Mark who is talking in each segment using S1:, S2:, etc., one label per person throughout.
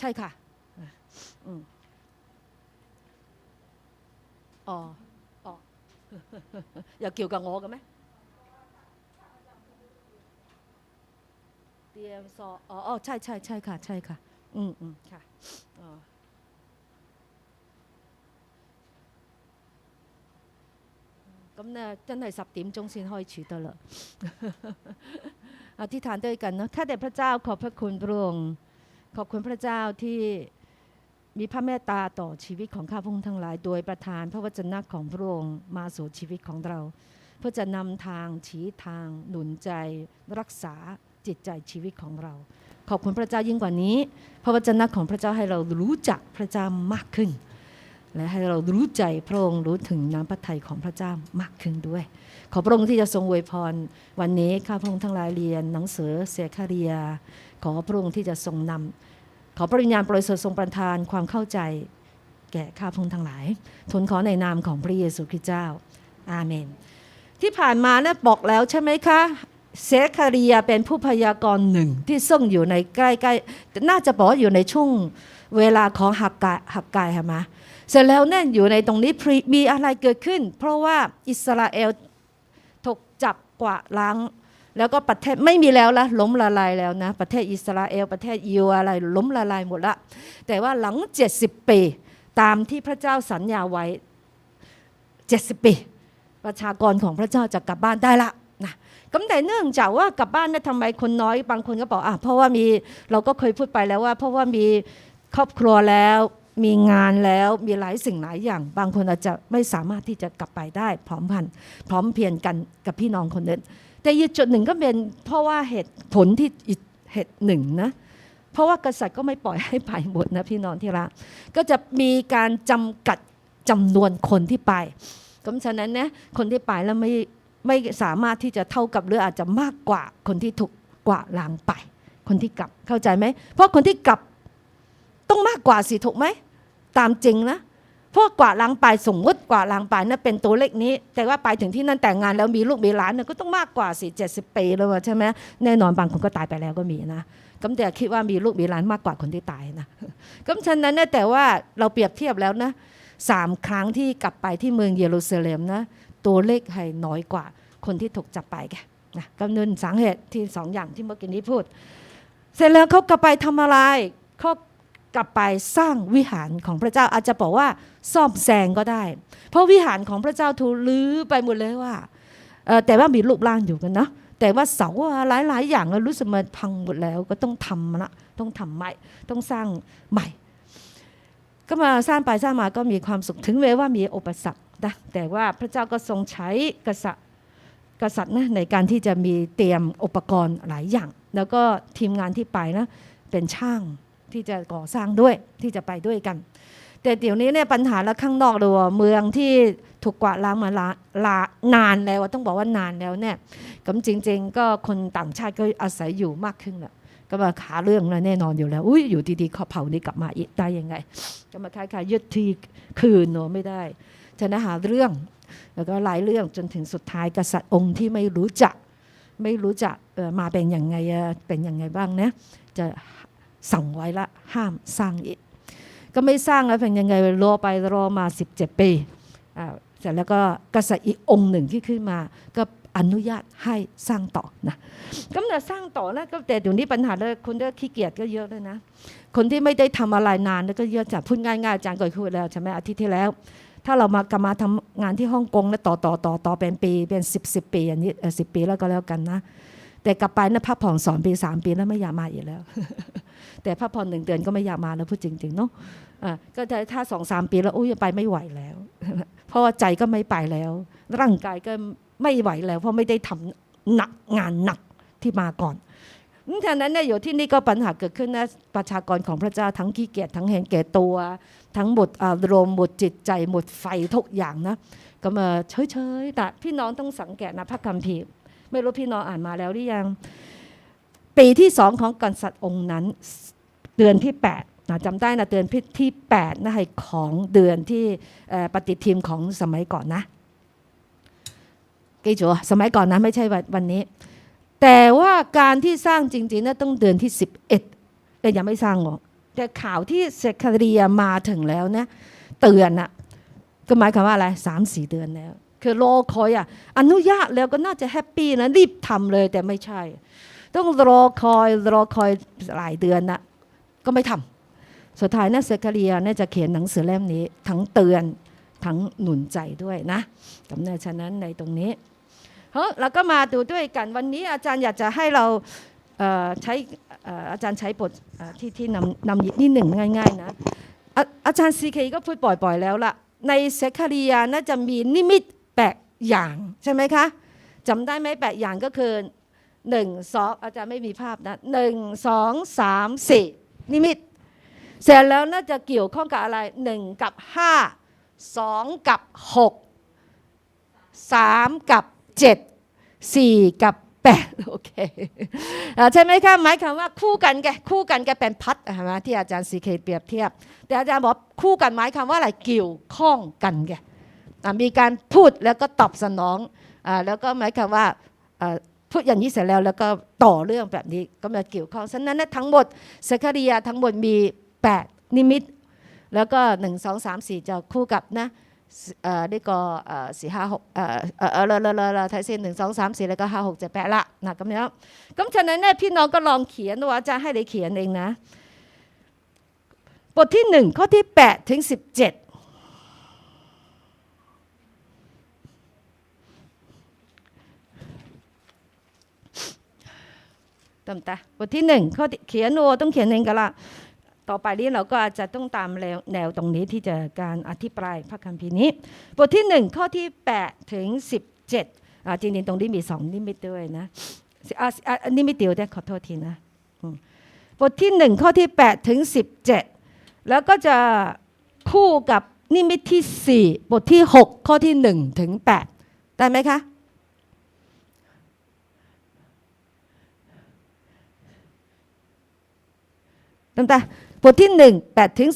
S1: ใช่ค่ะอืมอ๋ออ๋อ อย่าเกี่ยวกับงอกันไหมเตรียมสอบอ๋ออ๋อใช่ใช่ใช่ค่ะ ใช่ค่ะ อืมอืมค่ะอ๋อ咁咧，真系十点钟先开始得啦。อธิษฐานด้วยกันเนาะข้าแต่พระเจ้าขอบพระคุณพระองค์ ขอบคุณพระเจ้าที่มีพระเมตตาต่อชีวิตของข้าพงทั้งหลาย โดยประทานพระวจนะของพระองค์มาสู่ชีวิตของเรา เพื่อจะนำทางชี้ทาง หนุนใจ รักษาจิตใจชีวิตของเรา ขอบคุณพระเจ้ายิ่งกว่านี้ พระวจนะของพระเจ้าให้เรารู้จักพระเจ้ามากขึ้น และให้เรารู้ใจพระองค์รู้ถึงน้ำพระทัยของพระเจ้ามากขึ้นด้วย ขอพระองค์ที่จะทรงอวยพร วันนี้ข้าพระองค์ทั้งหลายเรียนหนังสือเสคาเรีย ขอพระองค์ที่จะทรงนำขอพระวิญญาณบริสุทธิ์ทรงประทานความเข้าใจ แก่ข้าพระองค์ทั้งหลายทูลขอในนามของพระเยซูคริสต์เจ้า อาเมน ที่ผ่านมาเนี่ยบอกแล้วใช่ไหมคะเซคาเรียเป็นผู้พยากรณ์หนึ่งที่ซึ่งอยู่ในใกล้ๆน่าจะบอกว่าอยู่ในช่วง เวลาของหักกายหักกายใช่ไหมเสร็จแล้วเนี่ยอยู่ในตรงนี้มีอะไรเกิดขึ้น เพราะว่าอิสราเอลถูกจับกวาดล้าง แล้วก็ประเทศไม่มีแล้วละล้มละลายแล้วนะ ประเทศอิสราเอลประเทศยิวอะไรล้มละลายหมดละ แต่ว่าหลัง 70 ปี ตามที่พระเจ้าสัญญาไว้ 70 ปี ประชากรของพระเจ้าจะกลับบ้านได้ละนะก็แต่เนื่องจากว่ากลับบ้านเนี่ยทำไมคนน้อยบางคนก็บอกอะเพราะว่ามีเราก็เคยพูดไปแล้วว่า เพราะว่ามี ครอบครัวแล้วมีงานแล้วมีหลายสิ่งหลายอย่าง บางคนอาจจะไม่สามารถที่จะกลับไปได้ พร้อมพันพร้อมเพรียงกันกับพี่น้องคนนั้นแต่อีกจุดหนึ่งก็เป็นเพราะว่าเหตุผลที่เหตุหนึ่งนะเพราะว่ากษัตริย์ก็ไม่ปล่อยให้ไปหมดนะพี่น้องที่รักก็จะมีการจำกัดจำนวนคนที่ไปก็ฉะนั้นนะคนที่ไปแล้วไม่ไม่สามารถที่จะเท่ากับหรืออาจจะมากกว่าคนที่ถูกกว่าล้างไป คนที่กลับเข้าใจไหมเพราะคนที่กลับ ต้องมากกว่าสิถูกไหมตามจริงนะเพราะกว่าล้างไปสมมติกว่าล้างไปนั่นเป็นตัวเลขนี้ แต่ว่าไปถึงที่นั่นแต่งงานแล้วมีลูกมีหลานเนี่ยก็ต้องมากกว่าสิเจ็ดสิบปีแล้วอะใช่ไหมแน่นอนบางคนก็ตายไปแล้วก็มีนะก็แต่คิดว่ามีลูกมีหลานมากกว่าคนที่ตายนะก็ฉะนั้นเนี่ยแต่ว่าเราเปรียบเทียบแล้วนะสามครั้งที่กลับไปที่เมืองเยรูซาเล็มนะตัวเลขให้น้อยกว่าคนที่ถูกจับไปแกนะก็นั่นสาเหตุที่สองอย่างที่เมื่อกี้นี้พูด เสร็จแล้วเขากลับไปทำอะไรเขา กลับไปสร้างวิหารของพระเจ้าอาจจะบอกว่าซ่อมแซงก็ได้ เพราะวิหารของพระเจ้าถูกลื้อไปหมดเลยว่าแต่ว่ามีรูปร่างอยู่กันนะแต่ว่าเสาหลายหลายๆ อย่างรู้สึกมันพังหมดแล้วก็ต้องทำนะต้องทำใหม่ ต้องสร้างใหม่ ก็มาสร้างไปสร้างมาก็มีความสุขถึงแม้ว่ามีอุปสรรคนะแต่ว่าพระเจ้าก็ทรงใช้กษัตริย์กษัตริย์นะในการที่จะมีเตรียมอุปกรณ์หลายอย่าง แล้วก็ทีมงานที่ไปนะเป็นช่าง ที่จะก่อสร้างด้วยที่จะไปด้วยกัน แต่เดี๋ยวนี้เนี่ยปัญหาแล้วข้างนอกเลยว่าเมืองที่ถูกกวาดล้างมาลาลานานแล้วต้องบอกว่านานแล้วเนี่ยก็จริง ๆ ก็คนต่างชาติก็อาศัยอยู่มากขึ้นแหละก็มาหาเรื่องแล้วแน่นอนอยู่แล้วอุ้ยอยู่ดีๆเขาเผานี่กลับมาได้ยังไง ก็มาคล้ายๆยึดที่คืนเนอะไม่ได้ฉะนั้นหาเรื่องแล้วก็หลายเรื่องจนถึงสุดท้ายกษัตริย์องค์ที่ไม่รู้จัก ไม่รู้จักมาเป็นย่างไงอะเป็นย่างไงบ้างนะจะ สั่งไว้ละห้ามสร้างอีก ก็ไม่สร้างแล้วเป็นยังไงรอไปรอมา 17 ปีเสร็จแล้วก็กษัตริย์อีกองค์หนึ่งที่ขึ้นมา ก็อนุญาตให้สร้างต่อนะก็จะสร้างต่อนะก็แต่เดี๋ยวนี้ปัญหาเลยคนที่ขี้เกียจก็เยอะเลยนะ คนที่ไม่ได้ทำอะไรนานแล้วก็เยอะจากพูดง่ายๆอาจารย์ก็พูดแล้วใช่ไหมอาทิตย์ที่แล้ว ถ้าเรามากลับมาทำงานที่ฮ่องกงแล้วต่อต่อต่อต่อเป็นปีเป็นสิบสิบปีอย่างนี้สิบปีแล้วก็แล้วกันนะ แต่กลับไปนะพักผ่อนสอนปีสามปีแล้วไม่อยากมาอีกแล้ว แต่พักผ่อนหนึ่งเดือนก็ไม่อยากมาแล้วพูดจริงๆเนาะอะก็ถ้าสองสามปีแล้วโอ้ยไปไม่ไหวแล้ว เพราะว่าใจก็ไม่ไปแล้ว ร่างกายก็ไม่ไหวแล้ว เพราะไม่ได้ทำหนักงานหนักที่มาก่อนฉะนั้นเนี่ยอยู่ที่นี่ก็ปัญหาเกิดขึ้นนะประชากรของพระเจ้าทั้งขี้เกียจทั้งเห็นแก่ตัว ทั้งหมดอารมณ์หมดจิตใจหมดไฟทุกอย่างนะ ก็มาเฉยๆแต่พี่น้องต้องสังเกตนะพระคัมภีร์ไม่รู้พี่น้องอ่านมาแล้วหรือยัง ปีที่สองของกษัตริย์องค์นั้น เดือนที่8นะจำได้นะเดือนที่8นะให้ของเดือนที่ปฏิทินของสมัยก่อนนะกี่จัวสมัยก่อนนะไม่ใช่วันวันนี้ แต่ว่าการที่สร้างจริงๆนะต้องเดือนที่ 11 แต่ยังไม่สร้างหรอกแต่ข่าวที่เซคาเรียมาถึงแล้วนะเตือนอะก็หมายความว่าอะไรสามสี่เดือนแล้ว คือรอคอยอะอนุญาตแล้วก็น่าจะแฮปปี้นะรีบทำเลยแต่ไม่ใช่ ต้องรอคอยรอคอยหลายเดือนนะก็ไม่ทำสุดท้ายนะเซคาเรียน่าจะเขียนหนังสือเล่มนี้ ทั้งเตือนทั้งหนุนใจด้วยนะกำเนิดฉะนั้นในตรงนี้เฮ้ยเราก็มาดูด้วยกันวันนี้อาจารย์อยากจะให้เราเใช้อาจารย์ใช้บทที่ที่นำนำนิดหนึ่งง่ายๆนะอาอาจารย์ซีเคก็พูดบ่อยๆแล้วล่ะ ในเซคาเรียน่าจะมีนิมิตแปดอย่างใช่ไหมคะจำได้ไหมแปดอย่างก็คือ หนึ่งสองอาจารย์ไม่มีภาพนะหนึ่งสองสามสี่นิมิต เสร็จแล้วน่าจะเกี่ยวข้องกับอะไรหนึ่งกับห้าสองกับหกสามกับเจ็ดสี่กับแปดโอเคอใช่ไหมคะหมายความว่าคู่กันแกคู่กันแกเป็นพัดใช่ไหมที่อาจารย์สีเคเปรียบเทียบ แต่อาจารย์บอกคู่กันหมายความว่าอะไรเกี่ยวข้องกันแกมีการพูดแล้วก็ตอบสนองอแล้วก็หมายความว่า พูดอย่างนี้เสร็จแล้วแล้วก็ต่อเรื่องแบบนี้ก็มาเกี่ยวข้องฉะนั้นนะทั้งหมดเซคาริยาทั้งหมดมี 8 นิมิต แล้วก็ 1 2 3 4 จะคู่กับนะเอ่อนี่ก็สี่ห้าหกเอ่อเอ่อเออเลอเลอเลอเลอไทยเส้นหนึ่งสองสามสี่แล้วก็ห้าหกเจ็ดแปดละนะก็เนี้ยก็ฉะนั้นเนี่ยพี่น้องก็ลองเขียนว่าจารย์ให้เลยเขียนเองนะ บทที่หนึ่งข้อที่แปดถึงสิบเจ็ด ตามตาบทที่หนึ่งข้อที่เขียนโอต้องเขียนเองกันละต่อไปนี้เราก็อาจจะต้องตามแนวตรงนี้ที่จะการอธิบายพระคัมภีร์นี้ บทที่หนึ่งข้อที่8ถึง17อ่าจริงๆตรงนี้มีสองนิมิตด้วยนะอ่าอ่านิมิตเดียวแต่ขอโทษทีนะบทที่หนึ่งข้อที่8ถึง17 แล้วก็จะคู่กับนิมิตที่ 4 บทที่ 6 ข้อที่ 1 ถึง 8 ได้ไหมคะ ตั้งแต่บทที่ 1 8ถึง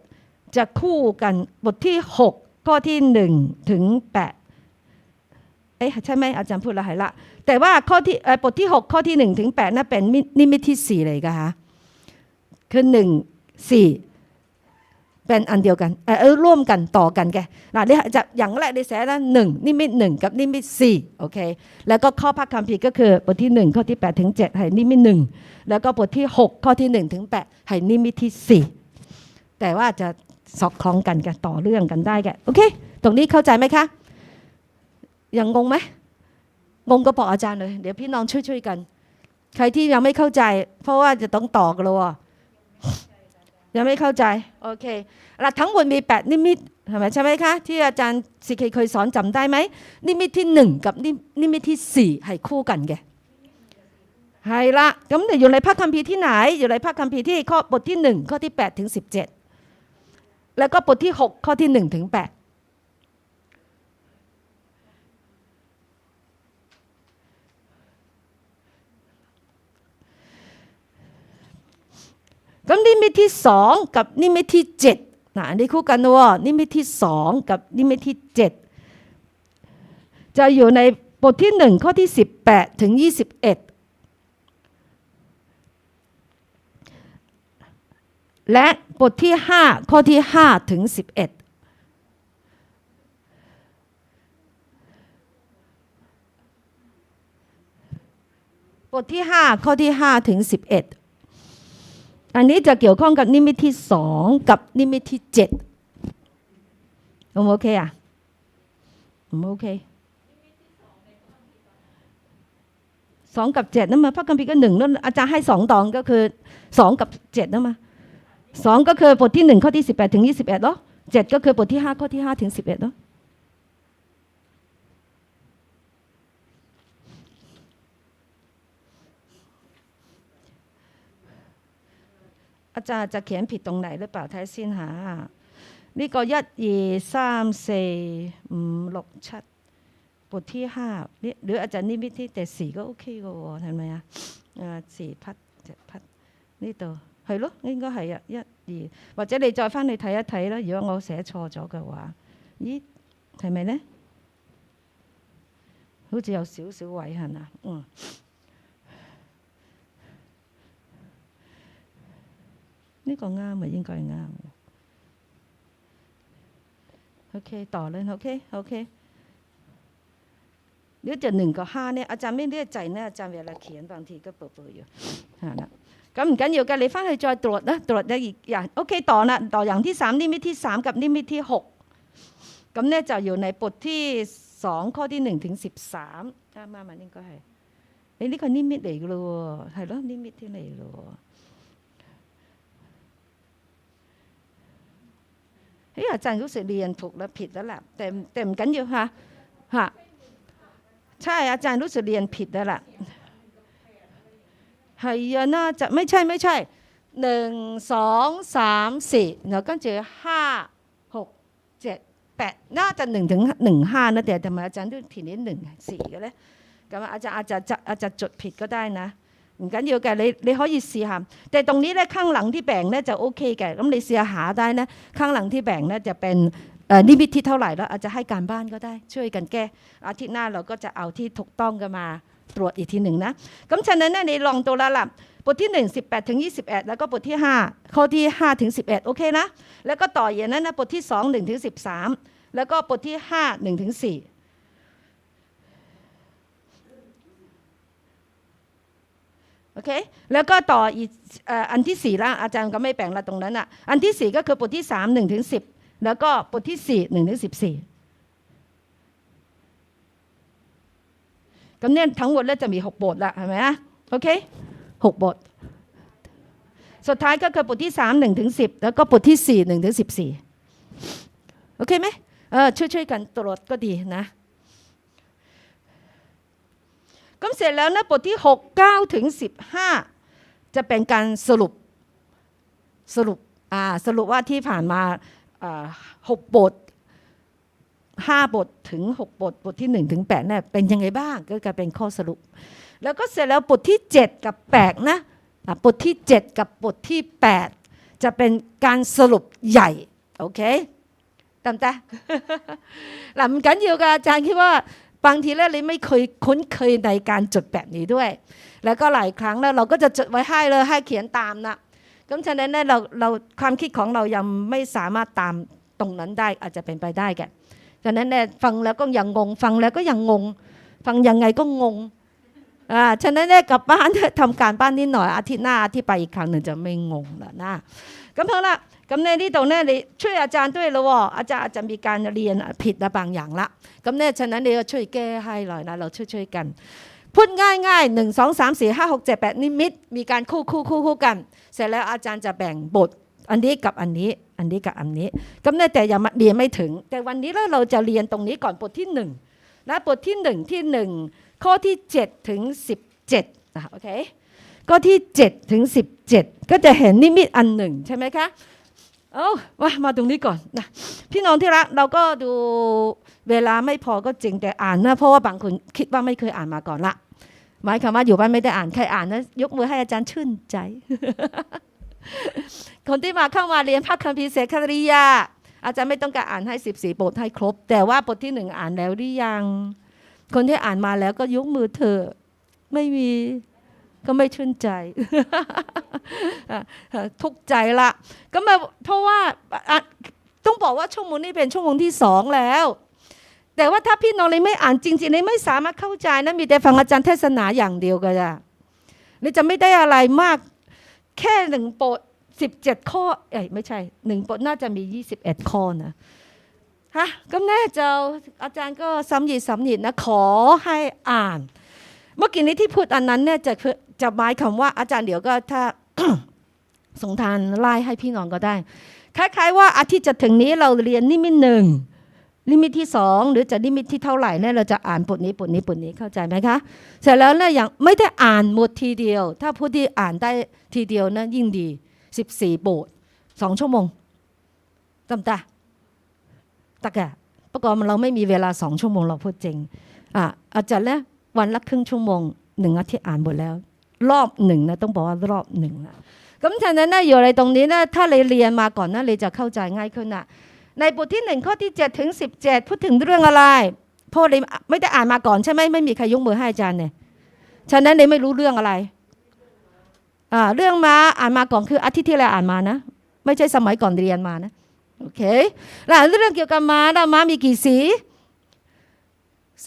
S1: 17 จะคู่กันบทที่ 6 ข้อที่ 1 ถึง 8 เอ๊ะใช่ไหมอาจารย์พูดละหายละ แต่ว่าข้อที่เออบทที่ 6 ข้อที่ 1 ถึง8น่นเป็นนิมิตที่ 4 เลยค่ะคือ 1 4 เป็นอันเดียวกันเออร่วมกันต่อกันแกนะเดี๋ยวจะอย่างแรกได้แสนะหนึ่งนิมิตหนึ่งกับนิมิตสี่โอเคแล้วก็ข้อพระคัมภีร์ก็คือบทที่หนึ่งข้อที่แปดถึงเจ็ดให้นิมิตหนึ่งแล้วก็บทที่6ข้อที่1ถึง8ให้นิมิตที่4แต่ว่าจะสอดคล้องกันแกต่อเรื่องกันได้แกโอเค ตรงนี้เข้าใจไหมคะยังงงไหมงงก็บอกอาจารย์เลย เดี๋ยวพี่น้องช่วยๆกัน ใครที่ยังไม่เข้าใจ เพราะว่าจะต้องต่อกันเลย ยังไม่เข้าใจ โอเคหลักทั้งหมดมี 8 นิมิตใช่ไหมใช่ไหมคะ ที่อาจารย์สิเคยเคยสอนจำได้ไหม นิมิตที่ 1 กับนินิมิตที่ 4 ให้คู่กันแกใช่ละก็มันอยู่ในพระคัมภีร์ที่ไหน อยู่ในพระคัมภีร์ที่ข้อบทที่ 1 ข้อที่ 8 ถึง 17 แล้วก็บทที่ 6 ข้อที่ 1 ถึง 8 ก็นิมิตที่2กับนิมิตที่7นะอันนี้คู่กันนะว่านิมิตที่2กับนิมิตที่7จะอยู่ในบทที่1ข้อที่18ถึง21และบทที่5ข้อที่5ถึง11บทที่5ข้อที่5ถึง11อั อันนี้จะเกี่ยวข้องกับนิมิตที่2กับนิมิตที่7ผมโอเคอะผมโอเคสองกับเจ็ดนั่นมาพระคัมภีร์ก็หนึ่งนั่นอาจารย์ให้สองตองก็คือสองกับเจ็ดนั่นมาสองก็คือบทที่หนึ่งข้อที่สิบแปดถึงยี่สิบเอ็ดเนาะเจ็ดก็คือบทที่ห้าข้อที่ห้าถึงสิบเอ็ดเนาะ 阿咋只茄撇冻嚟你爆睇先吓呢个一二三四五六七 butti 呢你一阵呢啲 dis 都 ok 嘅系咪啊？啊字匹直匹呢度系咯应该系啊一二或者你再翻去睇一睇啦如果我写错咗嘅话咦系咪呢？好似有少少位憾啊嗯。 咪啊？嗯。 呢个啱啊，应该系啱嘅。OK，ต่อเลย OK OK。呢就หนึ่งกับห้าเนี่ยอาจารย์ไม่แน่ใจนะอาจารย์เวลาเขียนบางทีก็เปิดๆอยู่系啦。咁唔紧要嘅，你翻去再ตรวจนะตรวจอีกอย่างโอเคต่อละต่ออย่างที่สามนิมิตที่สามกับนิมิตที่หก咁咧就อยู่ในบทที่สองข้อที่หนึ่งถึงสิบสาม啱啱啊应该系你呢个นิมิต嚟嘅咯喎，系咯นิมิตที่嚟咯喎。 เฮ้ยอาจารย์รู้สึกเรียนถูกแล้วผิดแล้วล่ะเต็มเต็มกันอยู่ค่ะฮะใช่อาจารย์รู้สึกเรียนผิดแล้วล่ะไฮยน่าจะไม่ใช่ไม่ใช่หนึ่งสองสามสี่เนาะก็เจอห้าหกเจ็ดแปดน่าจะหนึ่งถึงหนึ่งห้านะแต่ทำไมอาจารย์ดูผิดนิดหนึ่งสี่ก็แล้วก็ว่าอาจารย์อาจจะอาจจะจดผิดก็ได้นะ 唔紧要嘅，你你可以试下。แต่ตรงนี้咧ข้างหลังที่แบ่ง咧就 O K 嘅，咁你试下หาได้นะข้างหลังที่แบ่ง咧จะเป็นเอ่อนิมิตที่เท่าไหร่แล้วอาจจะให้การบ้านก็ได้ ช่วยกันแก้อาทิตย์หน้าเราก็จะเอาที่ถูกต้องกันมาตรวจอีกทีหนึ่งนะ咁ฉะนั้นเนี่ย你ลองตัวละละบทที่1 18ถึง21 แล้วก็บทที่ 5 ข้อที่5ถึง11 โอเคนะ แล้วก็ต่ออย่างนั้นนะบทที่ 2 1ถึง13 แล้วก็บทที่ 5 1ถึง4 โอเคแล้วก็ต่ออีกอันที่สี่ละอาจารย์ก็ไม่แบ่งละตรงนั้นอะอันที่สี่ก็คือบทที่สามหนึ่งถึงสิบแล้วก็บทที่สี่หนึ่งถึงสิบสี่咁เนี่ยทั้งหมดแล้วจะมีหกบทละเห็นไหมอะโอเคหกบท สุดท้ายก็คือบทที่สามหนึ่งถึงสิบแล้วก็บทที่สี่หนึ่งถึงสิบสี่โอเคไหมเออช่วยช่วยๆกันตรวจก็ดีนะ ก็เสร็จแล้วนะบทที่ 6 9 ถึง 15 จะเป็นการสรุปสรุปสรุปว่าที่ผ่านมาหบท5บทถึง6บท บทที่1-8ถึงแเนี่ยเป็นยังไงบ้างก็กลายเป็นข้อสรุป แล้วก็เสร็จแล้วบทที่7กับ8นะบทที่7กับบทที่8จะเป็นการสรุปใหญ่โอเคตามต่หลังกันอยู่กับอาจารย์คิดว่า บางทีแล้วเราไม่เคยคุ้นเคยในการจดแบบนี้ด้วย แล้วก็หลายครั้งแล้วเราก็จะจดไว้ให้เลยให้เขียนตามนะก็ฉะนั้นเนี่ยเราเราความคิดของเรายังไม่สามารถตามตรงนั้นได้อาจจะเป็นไปได้แกฉะนั้นเนี่ยฟังแล้วก็ยังงง ฟังแล้วก็ยังงง ฟังยังไงก็งงอ่าฉะนั้นเนี่ยกลับบ้านทำการบ้านนิดหน่อยอาทิตย์หน้าอาทิตย์ไปอีกครั้งหนึ่งจะไม่งงแล้วนะก็เพราะละ 咁ใน呢度咧你ช่วยอาจารย์ด้วย咯喎อาจารย์อาจจะมีการเรียนผิดละบางอย่างละ 咁咧，ฉะนั้น你要ช่วยแก้ให้หน่อยนะ เราช่วยๆกัน พูดง่ายๆหนึ่งสองสามสี่ห้าหกเจ็ดแปดนิมิต มีการคู่คู่คู่คู่กัน เสร็จแล้วอาจารย์จะแบ่งบท อันนี้กับอันนี้ อันนี้กับอันนี้咁เนี่ยแต่ยังเรียนไม่ถึง แต่วันนี้แล้วเราจะเรียนตรงนี้ก่อนบทที่หนึ่งนะบทที่หนึ่งที่หนึ่งข้อที่เจ็ดถึงสิบเจ็ดอ่ะโอเคข้อที่เจ็ดถึงสิบเจ็ดก็จะเห็นนิมิตอันหนึ่งใช่ไหมคะ เอาว่ามาตรงนี้ก่อนนะพี่น้องที่รักเราก็ดูเวลาไม่พอก็จริงแต่อ่านนะเพราะว่าบางคนคิดว่าไม่เคยอ่านมาก่อนละหมายความว่าอยู่บ้านไม่ได้อ่านใครอ่านนะยกมือให้อาจารย์ชื่นใจ คนที่มาเข้ามาเรียนพระคัมภีร์เสกคริยา อาจารย์ไม่ต้องการอ่านให้สิบสี่บทให้ครบ แต่ว่าบทที่หนึ่งอ่านแล้วหรือยัง คนที่อ่านมาแล้วก็ยกมือเถอะไม่มี ก็ไม่ชื่นใจ ทุกใจละ ก็มาเพราะว่าต้องบอกว่าชั่วโมงนี้เป็นชั่วโมงที่สองแล้ว แต่ว่าถ้าพี่น้องเลยไม่อ่านจริงๆเลยไม่สามารถเข้าใจนะมีแต่ฟังอาจารย์เทศนาอย่างเดียวก็จะนี่จะไม่ได้อะไรมาก แค่หนึ่งบทสิบเจ็ดข้อเอ้ยไม่ใช่หนึ่งบทน่าจะมียี่สิบเอ็ดข้อนะฮะก็แน่เจ้าอาจารย์ก็ซ้ำยีซ้ำยีนะขอให้อ่าน เมื่อกี้นี้ที่พูดอันนั้นเนี่ยจะคือ จะหมายคำว่าอาจารย์เดี๋ยวก็ถ้าสงทานไล่ให้พี่น้องก็ได้คล้ายๆว่าอาทิตย์จะถึงนี้เราเรียนนิมิตหนึ่งนิมิตที่สองหรือจะนิมิตที่เท่าไหร่เนี่ยเราจะอ่านบทนี้บทนี้บทนี้เข้าใจไหมคะ เสร็จแล้วเนี่ยอย่างไม่ได้อ่านหมดทีเดียว ถ้าผู้ที่อ่านได้ทีเดียวนะยิ่งดีสิบสี่บทสองชั่วโมงจำตาตะแกะประกอบเราไม่มีเวลาสองชั่วโมงเราพูดจริงอะอาจารย์แล้ววันละครึ่งชั่วโมงหนึ่งอาทิตย์อ่านหมดแล้ว รอบหนึ่งนะต้องบอกว่ารอบหนึ่งนะ 咁ฉะนั้นนะอยู่ในตรงนี้นะถ้า你เรียนมาก่อนนะ你จะเข้าใจง่ายขึ้นนะในบทที่หนึ่งข้อที่7ถึง17 พูดถึงเรื่องอะไรเพราะ你ไม่ได้อ่านมาก่อนใช่ไหมไม่มีใครยกมือให้อาจารย์เนี่ยฉะนั้น你ไม่รู้เรื่องอะไร อ่าเรื่องม้าอ่านมาก่อนคืออาทิตย์ที่แล้วอ่านมานะ ไม่ใช่สมัยก่อนเรียนมานะโอเคแล้วเรื่องเกี่ยวกับม้านะม้ามีกี่สี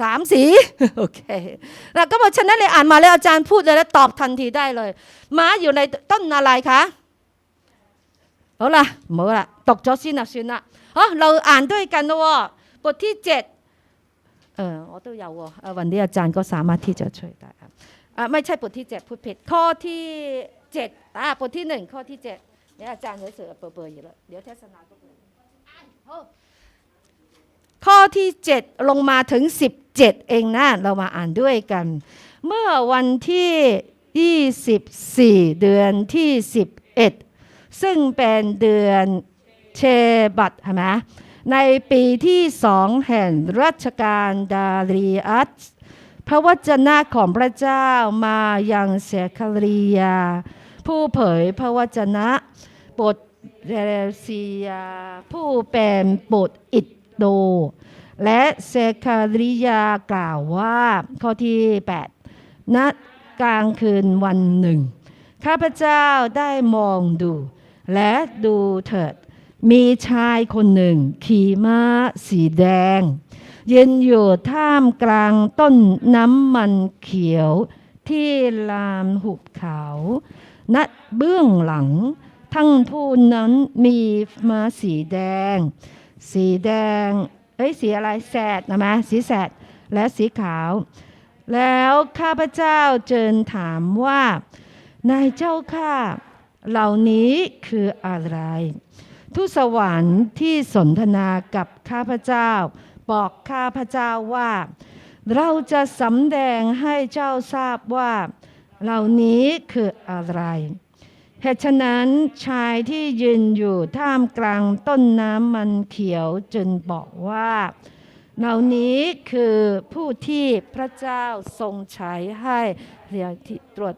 S1: สามสี โอเคแล้วก็บอกฉะนั้นเลยอ่านมาแล้วอาจารย์พูดเลยแล้วตอบทันทีได้เลย ม้าอยู่ในต้นอะไรคะ好啦冇啦读咗先啦算啦好เราอ่านด้วยกันนะวะบทที่เจ็ดเออ我都有喎เออวันนี้อาจารย์ก็สามารถที่จะช่วยได้ครับอ่ะไม่ใช่บทที่เจ็ดพูดผิดข้อที่เจ็ดอ่ะบทที่หนึ่งข้อที่เจ็ดเดี๋ยวอาจารย์จะเสือเปิดๆอยู่แล้วเดี๋ยวเทศนาก็เปิดอ่ะเอา ข้อที่เจ็ดลงมาถึงสิบเจ็ดเองนะ เรามาอ่านด้วยกัน เมื่อวันที่ 24 เดือนที่ 11 ซึ่งเป็นเดือนเชบัตใช่ไหมในปีที่สองแห่งรัชกาลดาริอัสพระวจนะของพระเจ้ามายังเซคารียา ผู้เผยพระวจนะบทเรเซีย ผู้เป็นบุตรอิด โด และเซคาริยากล่าวว่าข้อที่ 8ณกลางคืนวันหนึ่ง ข้าพเจ้าได้มองดู และดูเถิด มีชายคนหนึ่ง ขี่ม้าสีแดง ยืนอยู่ท่ามกลางต้นน้ำมันเขียวที่ลานหุบเขาณเบื้องหลัง ทั้งผู้นั้นมีม้าสีแดง สีแดง เอ้ยสีอะไรแสดนะมะสีแสดและสีขาว แล้วข้าพเจ้าเจิญถามว่านายเจ้าข้าเหล่านี้คืออะไรทูตสวรรค์ที่สนทนากับข้าพเจ้า บอกข้าพเจ้าว่า เราจะสำแดงให้เจ้าทราบว่า เหล่านี้คืออะไร เหตุฉะนั้นชายที่ยืนอยู่ท่ามกลางต้นน้ำมันเขียวจึงบอกว่า เหล่านี้คือผู้ที่พระเจ้าทรงใช้ให้เรียกที่ตรวจ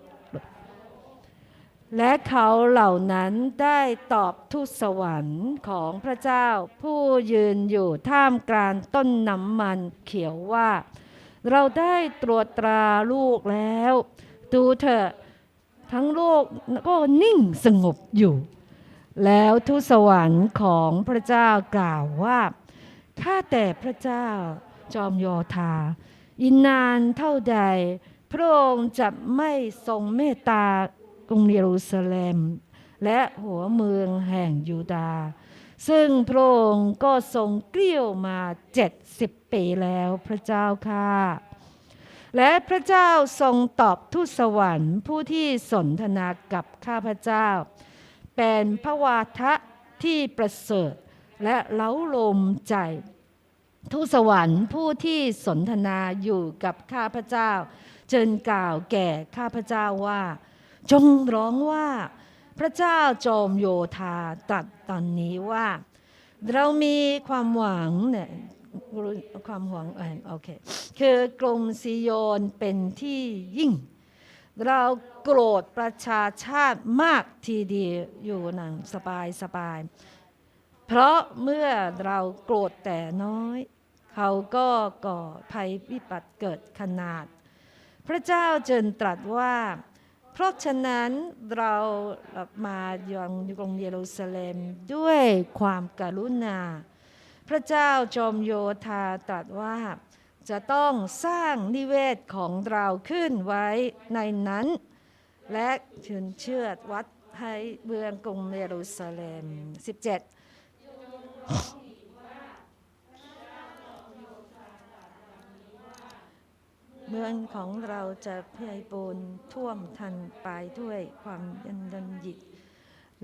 S1: และเขาเหล่านั้นได้ตอบทูตสวรรค์ของพระเจ้า ผู้ยืนอยู่ท่ามกลางต้นน้ำมันเขียวว่า เราได้ตรวจตราลูกแล้ว ดูเถอะ ทั้งโลกก็นิ่งสงบอยู่ แล้วทูตสวรรค์ของพระเจ้ากล่าวว่าข้าแต่พระเจ้าจอมโยธาอินนานเท่าใด พระองค์จะไม่ทรงเมตตากรุงเยรูซาเล็ม และหัวเมืองแห่งยูดาห์ซึ่งพระองค์ก็ทรงเกลี้ยวมาเจ็ดสิบปีแล้วพระเจ้าค่ะ และพระเจ้าทรงตอบทูตสวรรค์ผู้ที่สนทนากับข้าพเจ้า เป็นพระวาทะที่ประเสริฐและเล้าลมใจ ทูตสวรรค์ผู้ที่สนทนาอยู่กับข้าพเจ้าเจึงกล่าวแก่ข้าพเจ้าว่า จงร้องว่า พระเจ้าโจมโยธาตรัสตอนนี้ว่า เรามีความหวังเนี่ย ความหวังโอเคคือกรุงซิโยนเป็นที่ยิ่ง เราโกรธประชาชาติมากทีเดียวอยู่หนังสบายสบาย เพราะเมื่อเราโกรธแต่น้อย เขาก็ก่อภัยวิบัติเกิดขนาด พระเจ้าจึงตรัสว่า เพราะฉะนั้นเรามายังกรุงเยรูซาเล็มด้วยความกรุณา พระเจ้าจอมโยธาตรัสว่า จะต้องสร้างนิเวศของเราขึ้นไว้ในนั้น และเชิญเชื่อดวัดให้เมืองกรุงเยรูซาเล็ม 17เมืองของเราจะพยายบูรณ์ท่วมทันไปด้วยความยันดันยิต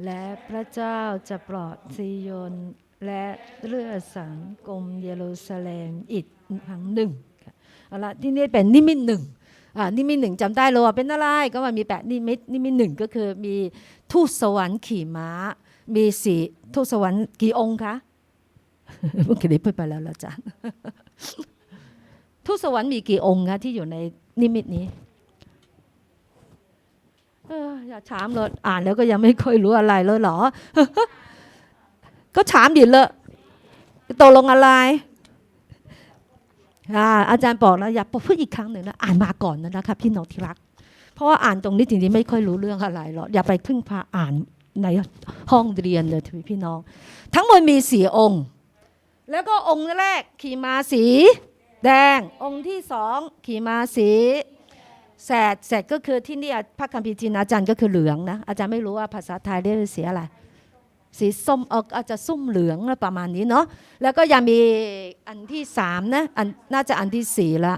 S1: และพระเจ้าจะปลอดซีโยน และเลือสังกรมเยรูซาเล็มอีกครั้งหนึ่งค่ะเอาละที่นี่เป็นนิมิตหนึ่งอ่านิมิตหนึ่งจำได้เลยว่าเป็นอะไรก็มันมีแปดนิมิตนิมิตหนึ่งก็คือมีทูตสวรรค์ขี่ม้า มีสีทูตสวรรค์กี่องค์คะเมื่อกี้ได้พูดไปแล้วละอาจารย์ทูตสวรรค์มีกี่องค์คะที่อยู่ในนิมิตนี้เอออย่าถามเลยอ่านแล้วก็ยังไม่ค่อยรู้อะไรเลยเหรอ ก็ถามดิเลยตกลงอะไรอาจารย์บอกแล้วอย่าพูดอีกครั้งหนึ่งนะอ่านมาก่อนนะนะคะพี่น้องที่รัก เพราะว่าอ่านตรงนี้จริงๆไม่ค่อยรู้เรื่องอะไรหรอกอย่าไปพึ่งพาอ่านในห้องเรียนเลยทีพี่น้อง ทั้งหมดมีสี่องค์ แล้วก็องค์แรกขี่มาสี แดงองค์ที่สองขี่มาสีแสดแสดก็คือที่นี่พระคัมภีร์จีนอาจารย์ก็คือเหลืองนะอาจารย์ไม่รู้ว่าภาษาไทยเรียกว่าสีอะไร สีส้มเอออาจจะส้มเหลืองอะไรประมาณนี้เนาะแล้วก็ยังมีอันที่สามนะอันน่าจะอันที่สี่ละ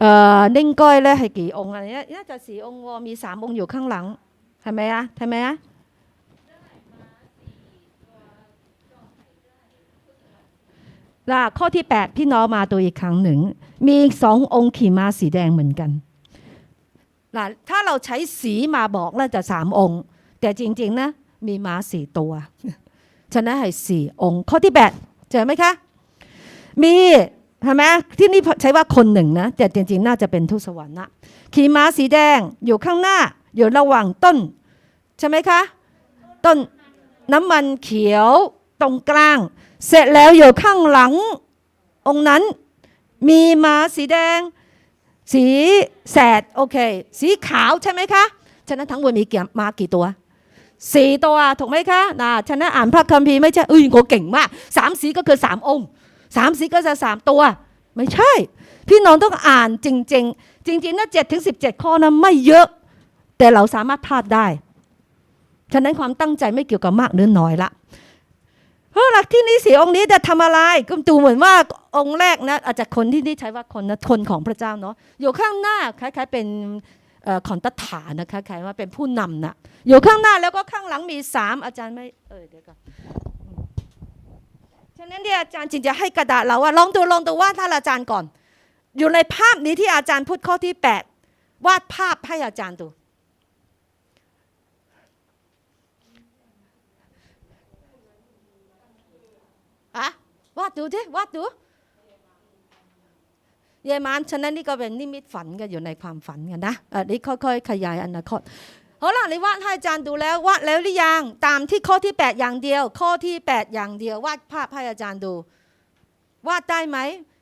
S1: เอ่อนิ่งก้อยแล้วให้กี่องค์อะไรเนี้ยน่าจะสี่องค์วมีสามองค์อยู่ข้างหลังใช่ไหมอะใช่ไหมอะล่ะข้อที่ 8 พี่น้องมาตัวอีกครั้งหนึ่ง มีสององค์ขี่ม้าสีแดงเหมือนกันล่ะถ้าเราใช้สีมาบอกแล้วจะสามองค์ แต่จริง ๆ นะ มีม้าสี่ตัวฉะนั้นให้สี่องค์ ข้อที่แปดเจอไหมคะ มีใช่ไหมที่นี่ใช้ว่าคนหนึ่งนะ แต่จริงๆ น่าจะเป็นทุสวรรค์นะขี่ม้าสีแดงอยู่ข้างหน้า อยู่ระหว่างต้น ใช่ไหมคะ ต้นน้ำมันเขียวตรงกลาง เสร็จแล้วอยู่ข้างหลังองค์นั้น มีม้าสีแดง สีแสดโอเค สีขาวใช่ไหมคะ ฉะนั้นทั้งหมดมีกี่ม้ากี่ตัว สี่ตัวถูกไหมคะนะฉะนั้นอ่านพระคัมภีร์ไม่ใช่เอ้ยโงเก่งมากสามสีก็คือสามองค์สามสีก็จะสามตัว ไม่ใช่ พี่น้องต้องอ่านจริง ๆ จริงๆนะเจ็ดถึงสิบเจ็ดข้อนะไม่เยอะ แต่เราสามารถพลาดได้ ฉะนั้นความตั้งใจไม่เกี่ยวกับมากหรือน้อยละเพราะหลักที่นี่สีองค์นี้จะทำอะไรก็ดูเหมือนว่าองค์แรกนะอาจจะคนที่นี่ใช้ว่าคนนะคนของพระเจ้าเนาะอยู่ข้างหน้าคล้ายๆเป็น ขอนตถานะคะใคล้ายๆว่าเป็นผู้นำนะอยู่ข้างหน้าแล้วก็ข้างหลังมีสามอาจารย์ไม่เออเดี๋ยวก่อนฉะนั้นเนี่ยอาจารย์จึงจะให้กระดาษเราว่าลองดูลองดูวาดท่านอาจารย์ก่อน อยู่ในภาพนี้ที่อาจารย์พูดข้อที่แปดวาดภาพให้อาจารย์ดูอะวาดดูดิวาดดู เยมานฉะนั้นนี่ก็เป็นนิมิตฝันกันอยู่ในความฝันกันนะอันนี้ค่อยๆ ขยายอนาคตเอาล่ะนี่วาดให้อาจารย์ดูแล้ววาดแล้วหรือยังตามที่ข้อที่ 8 อย่างเดียว ข้อที่ 8 อย่างเดียววาดภาพให้อาจารย์ดูวาดได้ไหม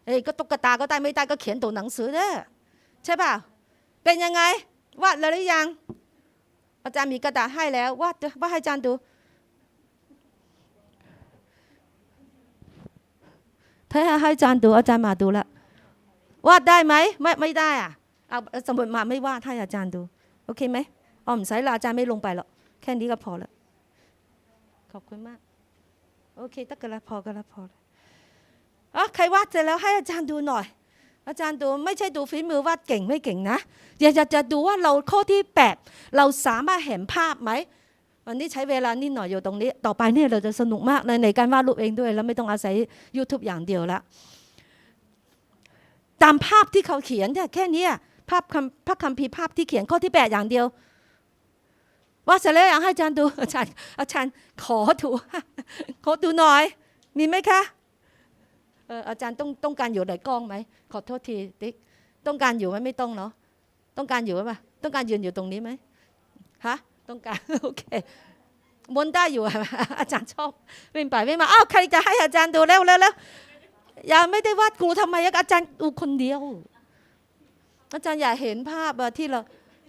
S1: เอ้ก็ตุ๊กตาก็ได้ไม่ได้ก็เขียนตัวหนังสือเด้อใช่ป่ะเป็นยังไงวาดแล้วหรือยัง อาจารย์มีกระดาษให้แล้ววาดวาดให้อาจารย์ดูถ้าให้อาจารย์ดูอาจารย์มาดูล้ว วาดได้ไหมไม่ไม่ได้อะเอาสมุดมาไม่วาดให้อาจารย์ดู โอเคไหมอ๋อมใส่ละอาจารย์ไม่ลงไปหรอกแค่นี้ก็พอแล้วขอบคุณมาก โอเคตักกันละพอกันละพอล้วอ๋อใครวาดเสร็จแล้วให้อาจารย์ดูหน่อย อาจารย์ดูไม่ใช่ดูฝีมือวาดเก่งไม่เก่งนะอยากจะจะดูว่าเราข้อที่แปดเราสามารถเห็นภาพไหมวันนี้ใช้เวลานิดหน่อยอยู่ตรงนี้ ต่อไปเนี่ยเราจะสนุกมากเลยในการวาดรูปเองด้วย แล้วไม่ต้องอาศัย YouTube อย่างเดียวละ ตามภาพที่เขาเขียนเนี่ยแค่เนี้ยภาพคำพระคัมภีร์ภาพที่เขียนข้อที่แปดอย่างเดียว ว่าเสร็จแล้วอยากให้อาจารย์ดูอาจารย์อาจารย์ขอดูขอดูหน่อย มีไหมคะอาจารย์ต้องต้องการอยู่ในกล้องไหมขอโทษทีติ๊กต้องการอยู่ไหมไม่ต้องเนาะต้องการอยู่ไหมต้องการยืนอยู่ตรงนี้ไหมฮะต้องการโอเคบนได้อยู่อาจารย์ชอบไม่ไปไม่มาอ้าวใครจะให้อาจารย์ดูเร็วเร็วเร็ว ย่าไม่ได้วาดครูทำไมอาจารย์ดูคนเดียว อาจารย์อยากเห็นภาพที่เรา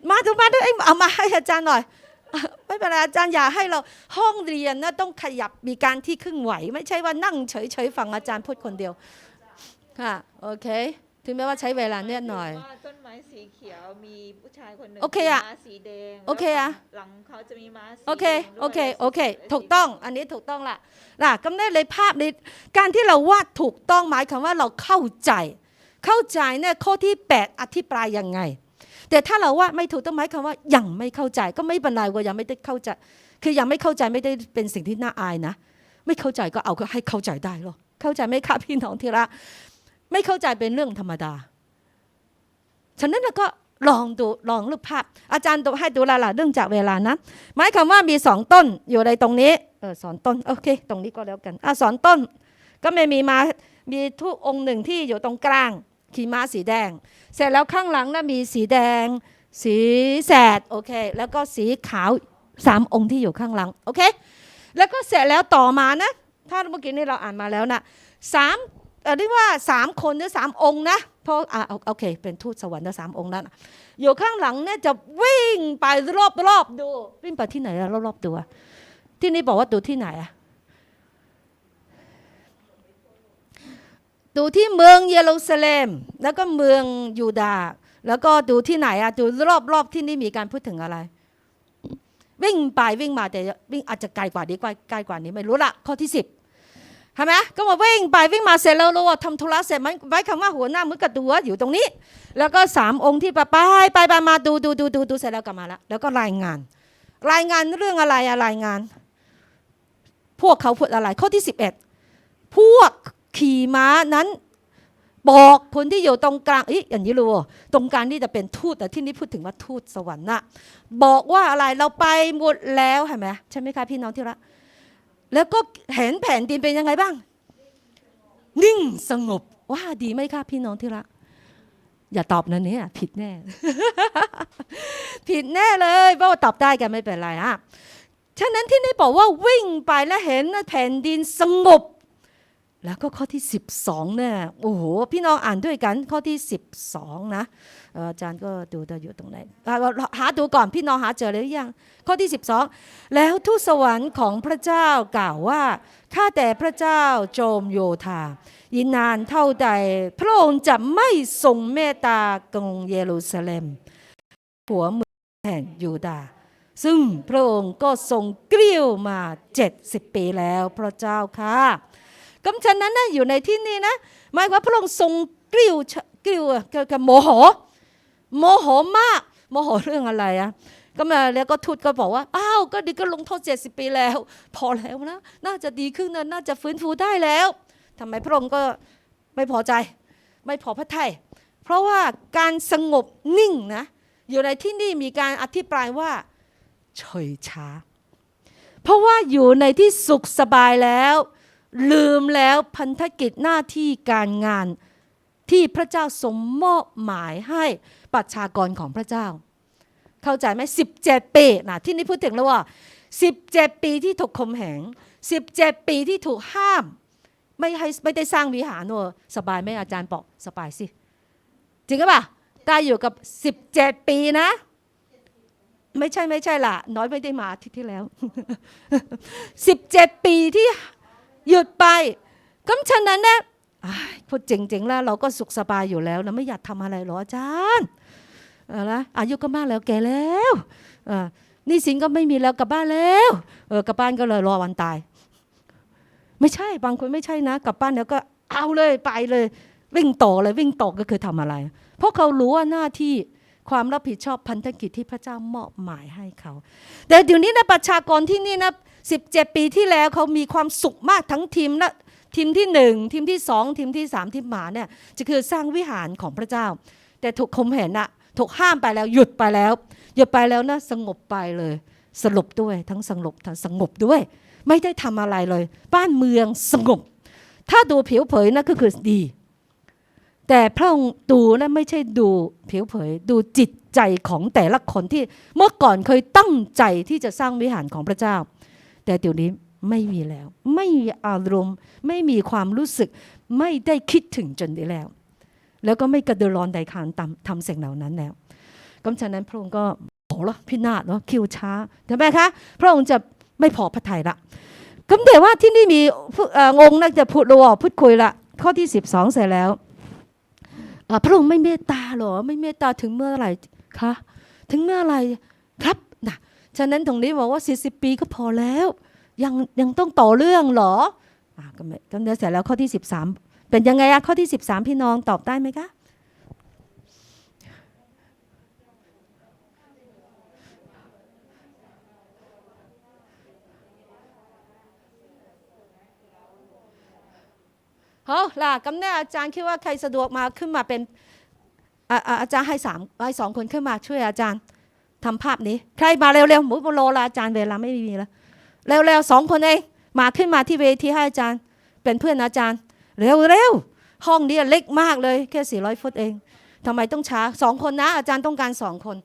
S1: มาดูมาดูเอ้ยเอามาให้อาจารย์หน่อยไม่เป็นไรอาจารย์อย่าให้เราห้องเรียนนะต้องขยับมีการที่เครึ่องไหว ไม่ใช่ว่านั่งเฉยๆฟังอาจารย์พูดคนเดียวค่ะโอเค ถึงแม้ว่าใช้เวลาเนี่ยหน่อย
S2: ว่าต้นไม้สีเขียวมีผู้ชายคนหนึ่ง
S1: โอเคอะ
S2: ม้าสีแดง
S1: โอเคอะ
S2: แล้วหลังเขาจะมีม้าสี
S1: โอเค
S2: แดงด้วย
S1: โอเค
S2: และสี
S1: โอเค
S2: และ
S1: ถูกต้อง อันนี้ถูกต้องละล่ะกำเนิดเลยภาพในการที่เราวาดถูกต้องหมายความว่าเราเข้าใจ เข้าใจเนี่ยข้อที่ 8 อธิบายยังไง แต่ถ้าเราวาดไม่ถูกต้องหมายความว่ายังไม่เข้าใจก็ไม่เป็นไรว่ายังไม่ได้เข้าใจ คือยังไม่เข้าใจไม่ได้เป็นสิ่งที่น่าอายนะ ไม่เข้าใจก็เอาก็ให้เข้าใจได้หรอเข้าใจไหมคะพี่น้องที่รัก ไม่เข้าใจเป็นเรื่องธรรมดา ฉะนั้นเราก็ลองดูลองรูปภาพ อาจารย์ดูให้ดูละละเรื่องจากเวลานะหมายความว่ามีสองต้นอยู่ในตรงนี้เออสอนต้นโอเค ตรงนี้ก็แล้วกันอะสอนต้น ก็ไม่มีมามีทุกองค์หนึ่งที่อยู่ตรงกลางขี่ม้าสีแดง เสร็จแล้วข้างหลังนะมีสีแดง สีแสดโอเค แล้วก็สีขาวสามองค์ที่อยู่ข้างหลังโอเค แล้วก็เสร็จแล้วต่อมานะ ถ้าเมื่อกี้นี้เราอ่านมาแล้วนะสาม เรียกว่าสามคนหรือสามองค์นะเพราะอะโอเค เป็นทูตสวรรค์สามองค์นั้นอยู่ข้างหลังเนี่ยจะวิ่งไปรอบรอบๆดู วิ่งไปที่ไหนอะรอบรอบๆตัวที่นี่บอกว่าดูที่ไหนอะดูที่เมืองเยรูซาเล็ม แล้วก็เมืองยูดาห์แล้วก็ดูที่ไหนอะดูรอบรอบๆที่นี่มีการพูดถึงอะไร วิ่งไปวิ่งมาแต่วิ่งอาจจะไกลกว่านี้ใกล้ใกล้กว่านี้ไม่รู้ละข้อที่สิบ ใช่ไหมก็มาวิ่งไปวิ่งมาเสร็จแล้วเราว่าทำธุระเสร็จไหมไว้คำว่าหัวหน้ามือกับตัวอยู่ตรงนี้ แล้วก็สามองค์ที่ไปไปไปไปมาดูดูดูดูดูเสร็จแล้วกลับมาแล้วแล้วก็รายงาน รายงานเรื่องอะไรอะรายงาน พวกเขาพูดอะไรข้อที่สิบเอ็ดพวกขี่ม้านั้นบอกคนที่อยู่ตรงกลางอีอย่างนี้รู้ตรงกลางนี่จะเป็นทูตแต่ที่นี่พูดถึงว่าทูตสวรรค์นะบอกว่าอะไรเราไปหมดแล้วเห็นไหมใช่ไหมคะพี่น้องที่รัก แล้วก็เห็นแผ่นดินเป็นยังไงบ้าง นิ่งสงบว่าดีไหมคะพี่น้องที่รักอย่าตอบนะเนี่ยผิดแน่ ผิดแน่เลยเพราะว่าตอบได้กันไม่เป็นไรอะฉะนั้นที่นี่บอกว่าวิ่งไปแล้วเห็นแผ่นดินสงบ แล้วก็ข้อที่ 12เนี่ยโอ้โหพี่น้องอ่านด้วยกันข้อที่ 12 นะเอออาจารย์ก็ดูจะอยู่ตรงไหนเราเราหาดูก่อนพี่น้องหาเจอเลยหรือยังข้อที่ 12 แล้วทูตสวรรค์ของพระเจ้ากล่าวว่าข้าแต่พระเจ้าโจมโยธายินนานเท่าใด พระองค์จะไม่ทรงเมตตากรุงเยรูซาเล็ม หัวเมืองแห่งยูดาห์ซึ่งพระองค์ก็ทรงเกลี้ยวมา 70 ปีแล้วพระเจ้าค่ะ กำฉะนั้นนะอยู่ในที่นี้นะหมายว่าพระองค์ทรงเกลี้ยวเกลี้ยวก็ก็โมโห โมโหมาก โมโหเรื่องอะไรอะก็มาแล้วก็ทูตก็บอกว่าอ้าวก็ดีก็ลงโทษเจ็ดสิบปีแล้ว พอแล้วนะน่าจะดีขึ้นนะน่าจะฟื้นฟูได้แล้วทำไมพระองค์ก็ไม่พอใจ ไม่พอพระทัยเพราะว่าการสงบนิ่งนะอยู่ในที่นี่มีการอธิบายว่าเฉยช้า เพราะว่าอยู่ในที่สุขสบายแล้ว ลืมแล้วพันธกิจหน้าที่การงานที่พระเจ้าทรงมอบหมายให้ประชากรของพระเจ้า เข้าใจไหมสิบเจ็ดปีนะที่นี่พูดถึงแล้วว่าสิบเจ็ดปีที่ถูกข่มเหงสิบเจ็ดปีที่ถูกห้าม ไม่ให้ไม่ได้สร้างวิหารโนสบายไหมอาจารย์บอกสบายสิ จริงหรือเปล่าได้อยู่กับสิบเจ็ดปีนะ ไม่ใช่ไม่ใช่ล่ะ น้อยไม่ได้มาอาที่ที่แล้วสิบเจ็ดปีที่ หยุดไปก็ฉะนั้นนะอ้ยพูดจริงๆแล้วเราก็สุขสบายอยู่แล้วนะไม่อยากทำอะไรหรออาจารย์เออนะอายุก็มากแล้วแก่แล้วออหนี่สินก็ไม่มีแล้วกลับบ้านแล้วเออกลับบ้านก็เลยรอวันตาย ไม่ใช่บางคนไม่ใช่นะกลับบ้านแล้วก็เอาเลยไปเลย วิ่งต่อเลยวิ่งต่อก็คือทำอะไร เพราะเขารู้ว่าหน้าที่ความรับผิดชอบพันธกิจที่พระเจ้ามอบหมายให้เขา แต่เดี๋ยวนี้นะประชากรที่นี่นะ 17 ปีที่แล้วเขามีความสุขมากทั้งทีมและทีมที่หนึ่งทีมที่สองทีมที่สามทีมหมาเนี่ยจะคือสร้างวิหารของพระเจ้า แต่ถูกข่มเหงอะถูกห้ามไปแล้วหยุดไปแล้ว หยุดไปแล้วนะสงบไปเลยสลบด้วยทั้งสงบทั้งสงบด้วย ไม่ได้ทำอะไรเลย บ้านเมืองสงบ ถ้าดูผิวเผยนะก็คือดี แต่พระองค์ดูนะไม่ใช่ดูผิวเผย ดูจิตใจของแต่ละคนที่เมื่อก่อนเคยตั้งใจที่จะสร้างวิหารของพระเจ้า แต่เดี๋ยวนี้ไม่มีแล้ว ไม่มีอารมณ์ ไม่มีความรู้สึก ไม่ได้คิดถึงจนได้แล้ว แล้วก็ไม่กระเดือร้อนใดคานตามทำสิ่งเหล่านั้นแล้วก็ฉะนั้นพระองค์ก็โอ้โหพินาศเนาะคิวช้าใช่ไหมคะพระองค์จะไม่พอพระทัยละก็แต่ว่าที่นี่มีอ่องงนักจะพูดรัวพูดคุยละข้อที่ 12 เสร็จแล้วพระองค์ไม่เมตตาหรอ ไม่เมตตาถึงเมื่อไหร่คะถึงเมื่อไหร่ครับนะ ฉะนั้นตรงนี้บอกว่า 40 ปีก็พอแล้ว ยังยังต้องต่อเรื่องเหรออะก็ไม่ก็เนื้อเสร็จแล้วข้อที่ 13 เป็นยังไงอะข้อที่ 13 พี่น้องตอบได้ไหมคะเอาล่ะกำแน่อาจารย์คิดว่าใครสะดวกมาขึ้นมาเป็นอะอะอาจารย์ให้สามให้สองคนขึ้นมาช่วยอาจารย์ ทำภาพนี้ ใครมาเร็วๆหมูโรลาอาจารย์เวลาไม่มีแล้วเร็วๆสองคนเองมาขึ้นมาที่เวทีให้อาจารย์ เป็นเพื่อนอาจารย์ เร็วๆห้องนี้เล็กมากเลยแค่สี่ร้อยฟุตเองทำไมต้องช้าสองคนนะ อาจารย์ต้องการสองคน